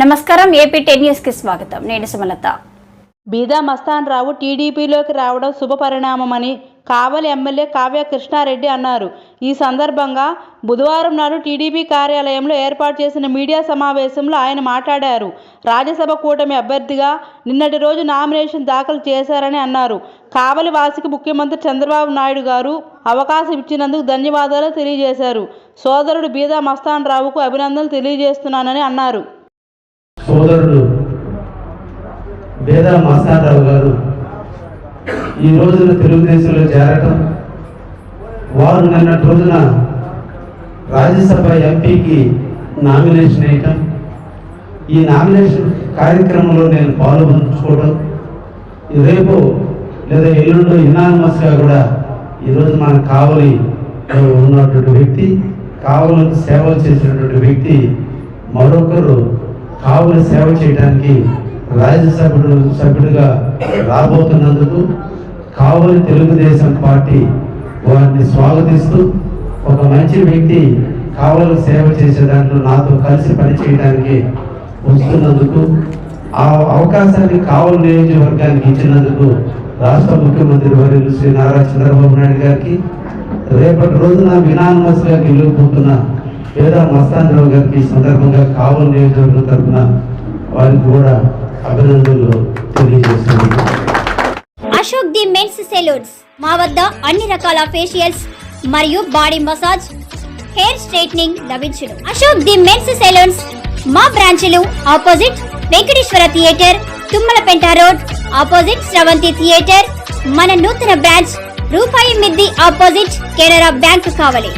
నమస్కారం AP ten న్యూస్కి స్వాగతం. నేను సుమలత. బీదా మస్తాన్ రావు టీడీపీలోకి రావడం శుభపరిణామమని కావలి ఎమ్మెల్యే కావ్య కృష్ణారెడ్డి అన్నారు. ఈ సందర్భంగా బుధవారం నాడు టీడీపీ కార్యాలయంలో ఏర్పాటు చేసిన మీడియా సమావేశంలో ఆయన మాట్లాడారు. రాజ్యసభ కూటమి అభ్యర్థిగా నిన్నటి రోజు నామినేషన్ దాఖలు చేశారని అన్నారు. కావలి వాసికి ముఖ్యమంత్రి చంద్రబాబు నాయుడు గారు అవకాశం ఇచ్చినందుకు ధన్యవాదాలు తెలియజేశారు. సోదరుడు బీదా మస్తాన్ రావుకు అభినందనలు తెలియజేస్తున్నానని అన్నారు. సోదరుడు వేదా మాస్తారావు గారు ఈ రోజున తెలుగుదేశంలో చేరటం వారు నిన్నటి రోజున రాజ్యసభ ఎంపీకి నామినేషన్ వేయటం ఈ నామినేషన్ కార్యక్రమంలో నేను పాల్పంచుకోవడం రేపు లేదా ఎల్లుండో ఇనానమస్గా కూడా ఈరోజు మన కావలి ఉన్నటువంటి వ్యక్తి కావలకు సేవలు చేసినటువంటి వ్యక్తి మరొకరు కావలి సేవ చేయడానికి రాజ్యసభ్యుడు సభ్యుడిగా రాబోతున్నందుకు కావలి తెలుగుదేశం పార్టీ వారిని స్వాగతిస్తూ ఒక మంచి వ్యక్తి కావలి సేవ చేసే దాంట్లో నాతో కలిసి పనిచేయడానికి వస్తున్నందుకు ఆ అవకాశాన్ని కావలి నియోజకవర్గానికి ఇచ్చినందుకు రాష్ట్ర ముఖ్యమంత్రి వర్యులు శ్రీ నారా చంద్రబాబు నాయుడు గారికి రేపటి రోజున వినానమస్గా గెలుపుతున్న పేద మస్తానరావు గారికి ఈ సందర్భంగా కావలి నియోజకవర్గం తరఫున వారికి కూడా అభినందనలు తెలియజేస్తున్నాను. Ashok the men's salons. మా వద్ద అన్ని రకాల ఫేషియల్స్ మరియు బాడీ మసాజ్ హెయిర్ స్ట్రైట్నింగ్ లభించును. Ashok the men's salons. మా బ్రాంచ్లు opposite Venkateswara theatre Tummalapenta road opposite Sravanthi theatre. మన నూతన బ్రాంచ్ రూపాయి మిద్ది ఆపోజిట్ కెనరా బ్యాంక్ కావలి.